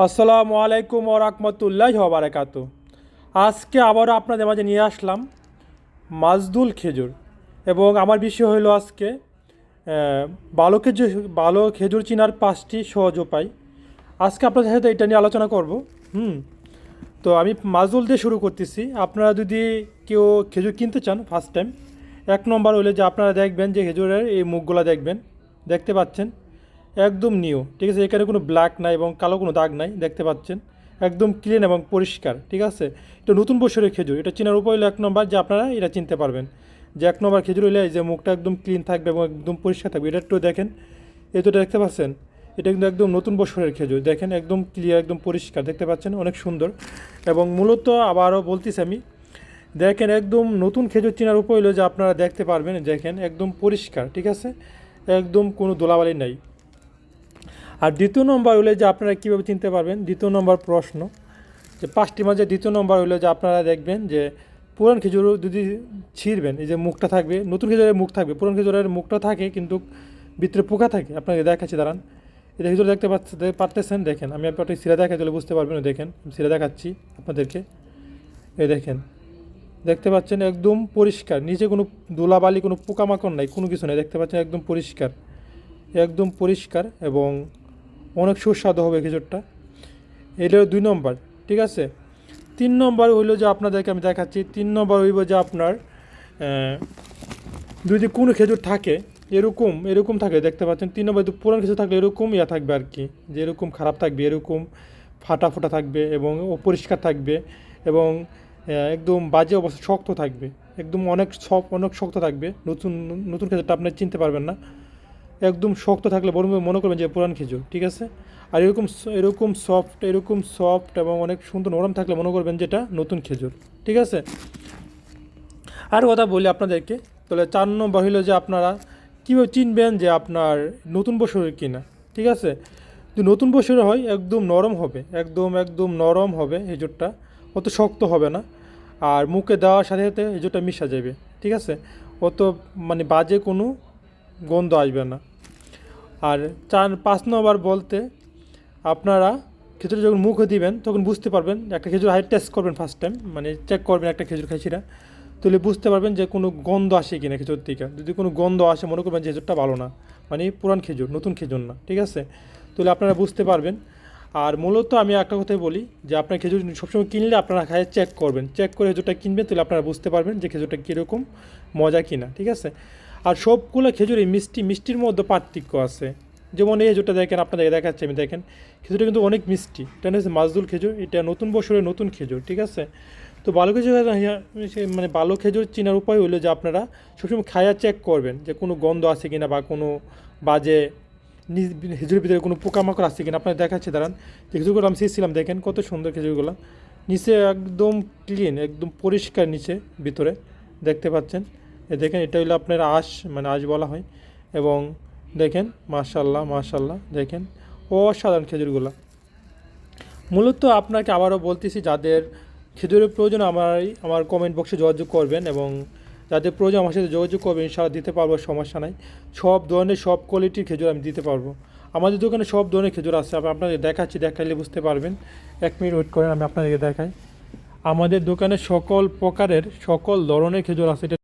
আসসালামু আলাইকুম ও রহমতুল্লাহ বারাকাতু আজকে আবারও আপনাদের মাঝে নিয়ে আসলাম মাজদুল খেজুর এবং আমার বিষয় হলো আজকে ভালো খেজুর ভালো খেজুর চিনার পাঁচটি সহজ উপায়। আজকে আপনাদের সাথে এটা নিয়ে আলোচনা করব। হুম, তো আমি মাজদুল দিয়ে শুরু করতেছি। আপনারা যদি কেউ খেজুর কিনতে চান ফার্স্ট টাইম এক নম্বর হলে যে আপনারা দেখবেন যে খেজুরের এই মুখগুলো দেখবেন, দেখতে পাচ্ছেন। একদম নিউ, ঠিক আছে? এখানে কোনো ব্ল্যাক নাই এবং কালো কোনো দাগ নাই, দেখতে পাচ্ছেন? একদম ক্লিন এবং পরিষ্কার, ঠিক আছে? এটা নতুন বছরের খেজুর, এটা চেনার উপায় হলো এক নম্বর যে আপনারা এটা চিনতে পারবেন। যে এক নম্বর খেজুর হলে যে মুখটা একদম ক্লিন থাকবে এবং একদম পরিষ্কার থাকবে, এটা একটু দেখেন। এই তো দেখতে পাচ্ছেন, এটা কিন্তু একদম নতুন বছরের খেজুর, দেখেন? একদম ক্লিয়ার একদম পরিষ্কার, দেখতে পাচ্ছেন? অনেক সুন্দর। এবং মূলত আবারও বলতেছি আমি, দেখেন একদম নতুন খেজুর চেনার উপায় হলো যে আপনারা দেখতে পারবেন, দেখেন? একদম পরিষ্কার, ঠিক আছে? একদম কোনো দোলাবালি নাই। আর দ্বিতীয় নম্বর হলো যে আপনারা কীভাবে চিনতে পারবেন? দ্বিতীয় নম্বর প্রশ্ন, যে পাঁচটি মাঝে দ্বিতীয় নম্বর হলো যে আপনারা দেখবেন যে পুরান খেজুর যদি ছিঁড়বেন, এই যে মুখটা থাকবে, নতুন খেজুরের মুখ থাকবে, পুরান খেজুরের মুখটা থাকে কিন্তু ভিতরে পোকা থাকে। আপনাকে দেখাচ্ছি, দাঁড়ান। এটা খেজুর দেখতে পারতেছেন? দেখেন, আমি আপনাকে সিরা দেখা চলে বুঝতে পারবেন দেখেন সিরা দেখাচ্ছি আপনাদেরকে। এই দেখেন, দেখতে পাচ্ছেন একদম পরিষ্কার, নিচে কোনো ধুলাবালি, কোনো পোকামাকড় নাই, কোনো কিছু নেই, দেখতে পাচ্ছেন একদম পরিষ্কার। একদম পরিষ্কার এবং অনেক সুস্বাদু হবে খেজুরটা। এটা দুই নম্বর, ঠিক আছে? তিন নম্বর হইল যে আপনাদেরকে আমি দেখাচ্ছি, তিন নম্বর হইব যে আপনার যদি কোনো খেজুর থাকে, এরকম এরকম থাকে, দেখতে পাচ্ছেন? তিন নম্বর পুরান খেজুর থাকলে এরকম ইয়া থাকবে আর কি, যে এরকম খারাপ থাকবে, এরকম ফাটা ফোটা থাকবে এবং অপরিষ্কার থাকবে এবং একদম বাজে অবস্থা, শক্ত থাকবে। একদম অনেক সব অনেক শক্ত থাকবে। নতুন নতুন খেজুরটা আপনি চিনতে পারবেন না। একদম শক্ত থাকলে বরং মনে করবেন যে পুরান খেজুর, ঠিক আছে? আর এরকম এরকম সফট এরকম সফট এবং অনেক সুন্দর নরম থাকলে মনে করবেন যেটা নতুন খেজুর, ঠিক আছে? আর কথা বলি আপনাদেরকে, তাহলে চার নম্বর হলো যে আপনারা কীভাবে চিনবেন যে আপনার নতুন বছরের কিনা, ঠিক আছে? যদি নতুন বছরের হয়, একদম নরম হবে, একদম একদম নরম হবে হেজুরটা অত শক্ত হবে না। আর মুখে দেওয়ার সাথে সাথে হেজুরটা মিশা যাবে, ঠিক আছে? অত মানে বাজে কোনো গন্ধ আসবে না। আর চার পাঁচ নম্বর বলতে আপনারা খেজুর যখন মুখে দিবেন, তখন বুঝতে পারবেন একটা খেজুর হাইট টেস্ট করবেন ফার্স্ট টাইম মানে চেক করবেন একটা খেজুর খাইছিরা, তাহলে বুঝতে পারবেন যে কোনো গন্ধ আসে কিনা খেজুর থেকে। যদি কোনো গন্ধ আসে, মনে করবেন যে খেজুরটা ভালো না মানে পুরান খেজুর, নতুন খেজুর না, ঠিক আছে? তাহলে আপনারা বুঝতে পারবেন। আর মূলত আমি একটা কথাই বলি যে আপনার খেজুর সবসময় কিনলে আপনারা খায় চেক করবেন। চেক করে খেজুরটা কিনবেন, তাহলে আপনারা বুঝতে পারবেন যে খেজুরটা কীরকম, মজা কিনা, ঠিক আছে? আর সবগুলো খেজুরই মিষ্টি, মিষ্টির মধ্যে পার্থক্য আছে। যেমন এই খেজুরটা দেখেন আপনাদের দেখাচ্ছি আমি, দেখেন। খেজুরটা কিন্তু অনেক মিষ্টি। এটা হচ্ছে মাজদুল খেজুর, এটা নতুন বছরের নতুন খেজুর, ঠিক আছে? তো ভালো খেজুর মানে ভালো খেজুর চেনার উপায় হলো যে আপনারা সবসময় খায়া চেক করবেন যে কোনো গন্ধ আছে কিনা বা কোনো বাজে নিজ খেজুরের ভিতরে কোনো পোকামাকড় আছে কিনা। আপনার দেখাচ্ছে, দাঁড়ান। যে খেজুরগুলো আমি শিখছিলাম দেখেন কত সুন্দর খেজুরগুলো। নিচে একদম ক্লিন একদম পরিষ্কার নিচে, ভিতরে। দেখতে পাচ্ছেন? দেখেন, এটা হলো আপনার আঁশ মানে আঁশ বলা হয়। এবং দেখেন মাশাল্লাহ মাশাল্লাহ দেখেন, অসাধারণ খেজুরগুলো। মূলত আপনাকে আবারও বলতেছি, যাদের খেজুরের প্রয়োজন আমার আমার কমেন্ট বক্সে যোগাযোগ করবেন এবং যাদের প্রয়োজন আমার সাথে যোগাযোগ করবেন, ইনশাআল্লাহ দিতে পারব, সমস্যা নাই। সব ধরনের, সব কোয়ালিটির খেজুর আমি দিতে পারব। আমাদের দোকানে সব ধরনের খেজুর আছে আমি আপনাদের দেখাচ্ছি, দেখাইলে বুঝতে পারবেন। এক মিনিট ওয়েট করেন, আমি আপনাদেরকে দেখাই। আমাদের দোকানে সকল প্রকারের, সকল ধরনের খেজুর আছে